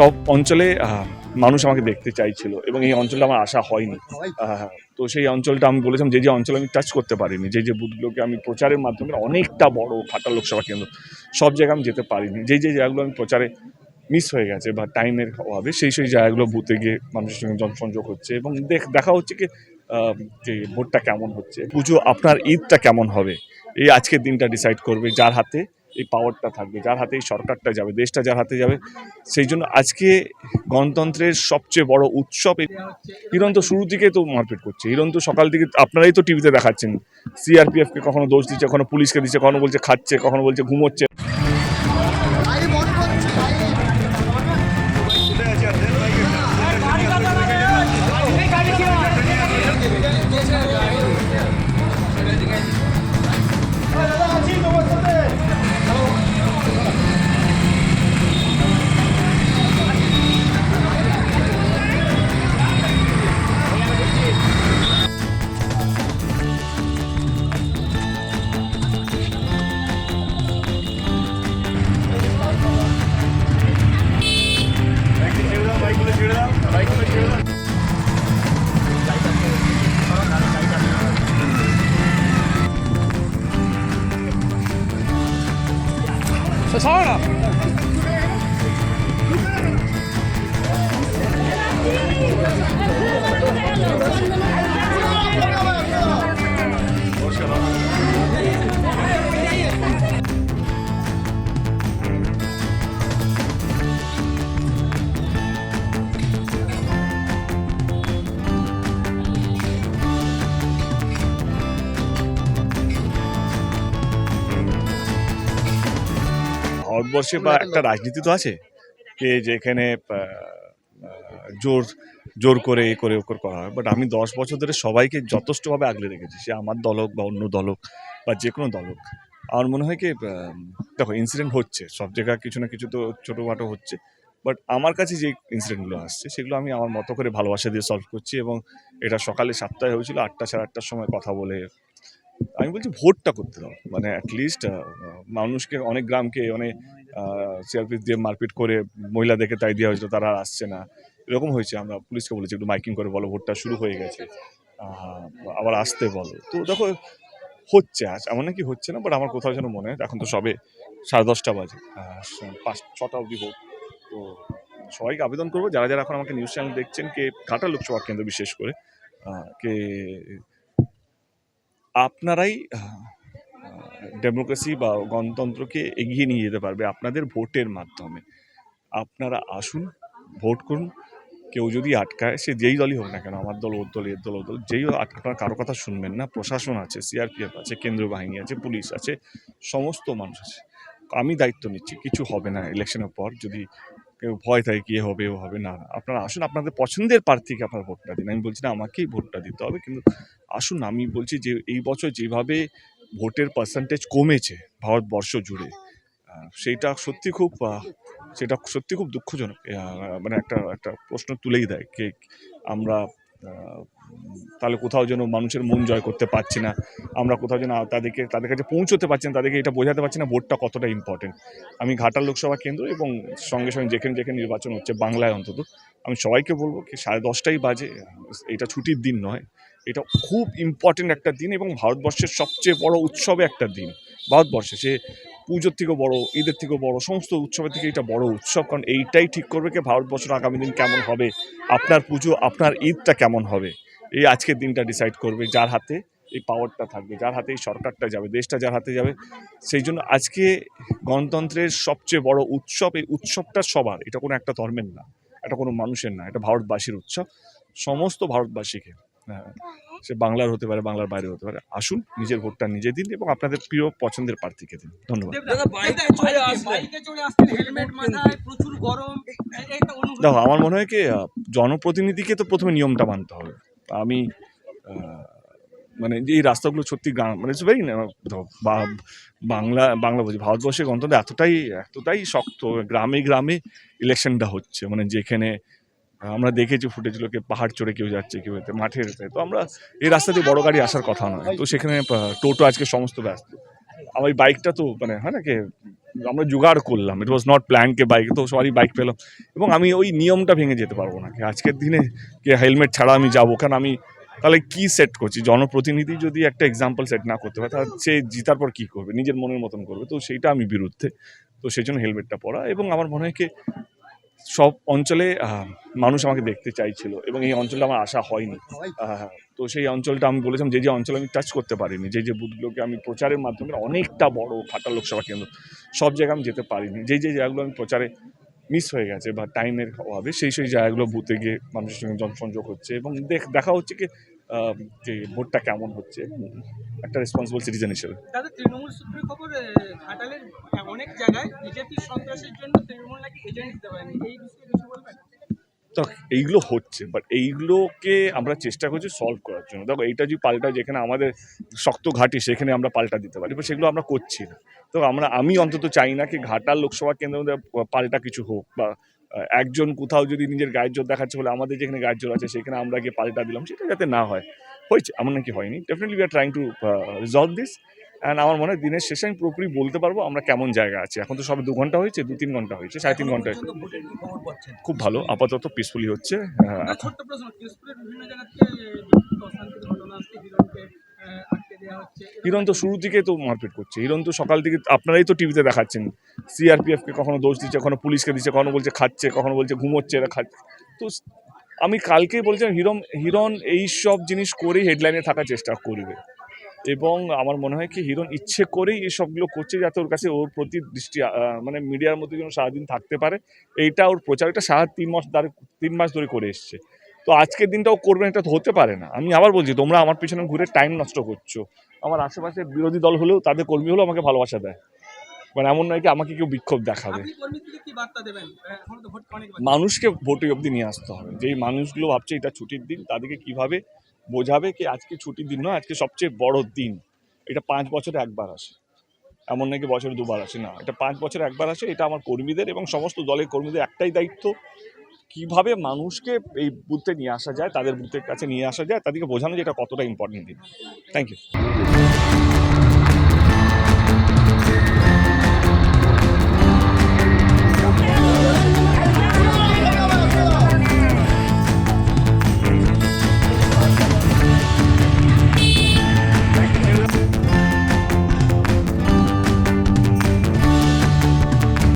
সব অঞ্চলে মানুষ আমাকে দেখতে চাইছিল এবং এই অঞ্চলটা আমার আশা হয়নি। তো সেই অঞ্চলটা আমি বলেছিলাম যে যে অঞ্চল আমি টাচ করতে পারিনি, যে যে বুথগুলোকে আমি প্রচারের মাধ্যমে অনেকটা বড় খাটা লোকসভা কেন্দ্র, সব জায়গায় আমি যেতে পারিনি। যেই যে জায়গাগুলো আমি প্রচারে মিস হয়ে গেছে বা টাইমের অভাবে, সেই সেই জায়গাগুলো বুথে গিয়ে মানুষের সঙ্গে জনসংযোগ হচ্ছে এবং দেখ, দেখা হচ্ছে কি যে ভোটটা কেমন হচ্ছে, পুজো আপনার ঈদটা কেমন হবে, এই আজকের দিনটা ডিসাইড করবে যার হাতে এই পাওয়ারটা থাকবে, যার হাতে এই সরকারটা যাবে, দেশটা যার হাতে যাবে। সেই জন্য আজকে গণতন্ত্রের সবচেয়ে বড় উৎসব হিরন্ত তো শুরু থেকে তো মারপিট করছে। হিরণ তো সকাল থেকে আপনারাই তো টিভিতে দেখাচ্ছেন। সিআরপিএফকে কখনো দোষ দিচ্ছে, কখনো পুলিশকে দিচ্ছে, কখনো বলছে খাচ্ছে, কখনো বলছে ঘুমোচ্ছে। It's hard up. Thank ভারতবর্ষে বা একটা রাজনীতি তো আছে কে যেখানে জোর জোর করে এ করে ও করে করা হয়। বাট আমি দশ বছর ধরে সবাইকে যথেষ্টভাবে আগলে রেখেছি। সে আমার দল হোক বা অন্য দল হোক বা যে কোনো দল হোক আমার মনে হয় কি দেখো ইনসিডেন্ট হচ্ছে। সব জায়গায় কিছু না কিছু তো ছোটোখাটো হচ্ছে। বাট আমার কাছে যে ইনসিডেন্টগুলো আসছে সেগুলো আমি আমার মতো করে ভালোবাসা দিয়ে সলভ করছি এবং এটা সকালে সাতটায় হয়েছিল আটটা সাড়ে আটটার সময় কথা বলে আমি বলছি ভোটটা করতে দাও। মানে অ্যাটলিস্ট মানুষকে, অনেক গ্রামকে, অনেক সিআরপিএফ দিয়ে মারপিট করে মহিলাদেরকে তাই দেওয়া হয়েছিল, তারা আর আসছে না। এরকম হয়েছে, আমরা পুলিশকে বলেছি, একটু মাইকিং করে বলো, ভোটটা শুরু হয়ে গেছে। আবার আসতে বলো। তো দেখো, হচ্ছে, আজ এমন নাকি হচ্ছে না বাট আমার কোথাও যেন মনে হয়, এখন তো সবে সাড়ে দশটা বাজে পাঁচ, ছটা অবধি হোক। তো সবাইকে আবেদন করব, যারা যারা এখন আমাকে নিউজ চ্যানেল দেখছেন, কে ঘাটা লোকসভা কেন্দ্র বিশেষ করে কে, আপনারাই ডেমোক্রেসি বা গণতন্ত্রকে এগিয়ে নিয়ে যেতে পারবে আপনাদের ভোটের মাধ্যমে। আপনারা আসুন, ভোট করুন। কেউ যদি আটকায়, সে যেই দলই হোক না কেন, আমার দল, ওর দল, এর দল, ওর দল, যেই হোক আটকা কারও কথা শুনবেন না। প্রশাসন আছে, সিআরপিএফ আছে, কেন্দ্রীয় বাহিনী আছে, পুলিশ আছে, সমস্ত মানুষ আছে। আমি দায়িত্ব নিচ্ছি, কিছু হবে না ইলেকশনের পর। যদি কেউ ভয় থাকে কি হবে, ও হবে না, আপনারা আসুন। আপনাদের পছন্দের প্রার্থীকে আপনার ভোটটা দিন। আমি বলছি না, আমাকেই ভোটটা দিতে হবে, কিন্তু আসুন। আমি বলছি যে, এই বছর যেভাবে ভোটের পার্সেন্টেজ কমেছে ভারতবর্ষ জুড়ে। সেইটা সত্যি খুব সেটা সত্যি খুব দুঃখজনক। মানে একটা একটা প্রশ্ন তুলেই দেয় কে, আমরা তাহলে কোথাও যেন মানুষের মন জয় করতে পারছি না, আমরা কোথাও যেন তাদেরকে, তাদের কাছে পৌঁছতে পারছি না, তাদেরকে এটা বোঝাতে পারছি না, ভোটটা কতটা ইম্পর্টেন্ট আমি ঘাটাল লোকসভা কেন্দ্র এবং সঙ্গে সঙ্গে যেখানে যেখানে নির্বাচন হচ্ছে বাংলায় অন্তত, আমি সবাইকে বলব কি সাড়ে দশটাই বাজে, এটা ছুটির দিন নয়। এটা খুব ইম্পর্টেন্ট একটা দিন এবং ভারতবর্ষের সবচেয়ে বড় উৎসবে একটা দিন। ভারতবর্ষে সে পুজোর থেকেও বড়, ঈদের থেকেও বড়, সমস্ত উৎসবের থেকে এটা বড় উৎসব। কারণ এইটাই ঠিক করবে কি ভারতবর্ষের আগামী দিন কেমন হবে, আপনার পুজো, আপনার ঈদটা কেমন হবে। এই আজকের দিনটা ডিসাইড করবে যার হাতে এই পাওয়ারটা থাকবে, যার হাতে এই সরকারটা যাবে, দেশটা যার হাতে যাবে। সেই জন্য আজকে গণতন্ত্রের সবচেয়ে বড় উৎসব, এই উৎসবটা সবার, এটা কোনো একটা ধর্মের না, এটা কোনো মানুষের না, এটা ভারতবাসীর উৎসব। সমস্ত ভারতবাসীকে সে বাংলার হতে পারে বাংলার বাইরে হতে পারে। আসুন নিজের ভোটটা নিজে দিন এবং আপনাদের প্রিয় পছন্দের প্রার্থীকে দিন। ধন্যবাদ। দেখো আমার মনে হয় কি জনপ্রতিনিধিকে তো প্রথমে নিয়মটা মানতে হবে। আমি মানে যে এই রাস্তাগুলো সত্যি গ্রাম মানে ইটস ভেরি বাংলা বাংলা বলছি ভারতবর্ষের গণতন্ত্র এতটাই এতটাই শক্ত গ্রামে গ্রামে ইলেকশনটা হচ্ছে। মানে যেখানে আমরা দেখেছি ফুটেজগুলোকে পাহাড় চড়ে কেউ যাচ্ছে কেউ যাচ্ছে মাঠে তো আমরা এই রাস্তা দিয়ে বড় গাড়ি আসার কথা নয়। তো সেখানে টোটো আজকে সমস্ত ব্যস্ত। আমার এই বাইকটা তো মানে হয় না কি আমরা জোগাড় করলাম। ইট ওয়াজ নট প্ল্যান কে বাইক তো সবারই বাইক পেলাম। এবং আমি ওই নিয়মটা ভেঙে যেতে পারব না কি। আজকের দিনে কে হেলমেট ছাড়া আমি যাব? কারণ আমি তাহলে কি সেট করছি? জনপ্রতিনিধি যদি একটা এক্সাম্পল সেট না করতে পারে তাহলে সে জিতার পর কী করবে? নিজের মনের মতন করবে। তো সেইটা আমি বিরুদ্ধে। তো সেই জন্য হেলমেটটা পরা। এবং আমার মনে হয় কি সব অঞ্চলে মানুষ আমাকে দেখতে চাইছিল এবং এই অঞ্চলটা আমার আশা হয়নি। তো সেই অঞ্চলটা আমি বলেছিলাম যে যে অঞ্চলে আমি টাচ করতে পারিনি, যে যে বুথগুলোকে আমি প্রচারের মাধ্যমে অনেকটা বড় খাটা লোকসভা কেন্দ্র, সব জায়গায় আমি যেতে পারিনি। যে যে জায়গাগুলো আমি প্রচারে মিস হয়ে গেছে বা টাইমের অভাবে, সেই সেই জায়গাগুলো বুথে গিয়ে মানুষের সঙ্গে জনসংযোগ হচ্ছে এবং দেখ, দেখা হচ্ছে কি যে ভোটটা কেমন হচ্ছে একটা রেসপন্সিবল সিটিজেন হিসেবে। দাদা তৃণমূল সূত্রে খবর ঘাটালের অনেক জায়গায় বিজেপি সন্ত্রাসের জন্য তৃণমূল নাকি এজেন্ট দিতে পারেনি। এই বিষয়ে কিছু বলবেন? তো এইগুলো হচ্ছে বাট এইগুলোকে আমরা চেষ্টা করছি সলভ করার জন্য। দেখো এইটা যদি পাল্টা যেখানে আমাদের শক্ত ঘাটি সেখানে আমরা পাল্টা দিতে পারি বা সেগুলো আমরা করছি না। তো আমরা আমি অন্তত চাই না কি ঘাটাল লোকসভা কেন্দ্রের মধ্যে পাল্টা কিছু হোক বা একজন কোথাও যদি নিজের গায়ের জোর দেখাচ্ছে বলে আমাদের যেখানে গায়ের জোর আছে সেখানে আমরা গিয়ে পাল্টা দিলাম সেটা যাতে না হয়। হয়েছে এমন নাকি হয়নি। Definitely we are trying to resolve this and আমার মনে হয় দিনের শেষে আমি পুরোপুরি বলতে পারব আমরা কেমন জায়গা আছি। এখন তো সবে দু ঘণ্টা হয়েছে দু তিন ঘণ্টা হয়েছে সাড়ে তিন ঘণ্টা হয়েছে। খুব ভালো আপাতত পিসফুলি হচ্ছে হিরণ তো শুরু থেকে তো মারপিট করছে। হিরণ তো সকাল থেকে আপনারাই তো টিভিতে দেখাচ্ছেন। সিআরপিএফকে কখনো দোষ দিচ্ছে কখনো পুলিশকে দিচ্ছে কখনো বলছে খাচ্ছে কখনো বলছে ঘুমোচ্ছে এরা খাচ্ছে। তো আমি কালকেই বলছিলাম হিরণ হিরণ এই সব জিনিস করেই হেডলাইনে থাকার চেষ্টা করবে। এবং আমার মনে হয় কি হিরণ ইচ্ছে করেই এই সবগুলো করছে যাতে ওর কাছে ওর প্রতি দৃষ্টি মানে মিডিয়ার মধ্যে যেন সারাদিন থাকতে পারে। এইটা ওর প্রচারটা সারা তিন মাস ধরে তিন মাস ধরে করে এসছে। তো আজকের দিনটাও করবেন এটা তো হতে পারে না। আমি আবার বলছি তোমরা আমার পিছনে ঘুরে টাইম নষ্ট করছ। আমার আশেপাশে বিরোধী দল হলেও তাদের কর্মী হলেও আমাকে ভালোবাসা দেয়। মানে এমন নয় কি আমাকে কেউ বিক্ষোভ দেখাবে। বাকি। মানুষকে ভোটে অবধি নিয়ে আসতে হবে। যেই মানুষগুলো ভাবছে এটা ছুটির দিন তাদেরকে কীভাবে বোঝাবে কি আজকে ছুটির দিন নয় আজকে সবচেয়ে বড় দিন? এটা পাঁচ বছরে একবার আসে। এমন নাকি বছরে দুবার আসে না। এটা পাঁচ বছরে একবার আসে এটা আমার কর্মীদের এবং সমস্ত দলের কর্মীদের একটাই দায়িত্ব। কীভাবে মানুষকে এই বুথে নিয়ে আসা যায়, তাদের বুথের কাছে নিয়ে আসা যায়, তাদেরকে বোঝানো যে এটা কতটা ইম্পর্টেন্ট দিন। Thank you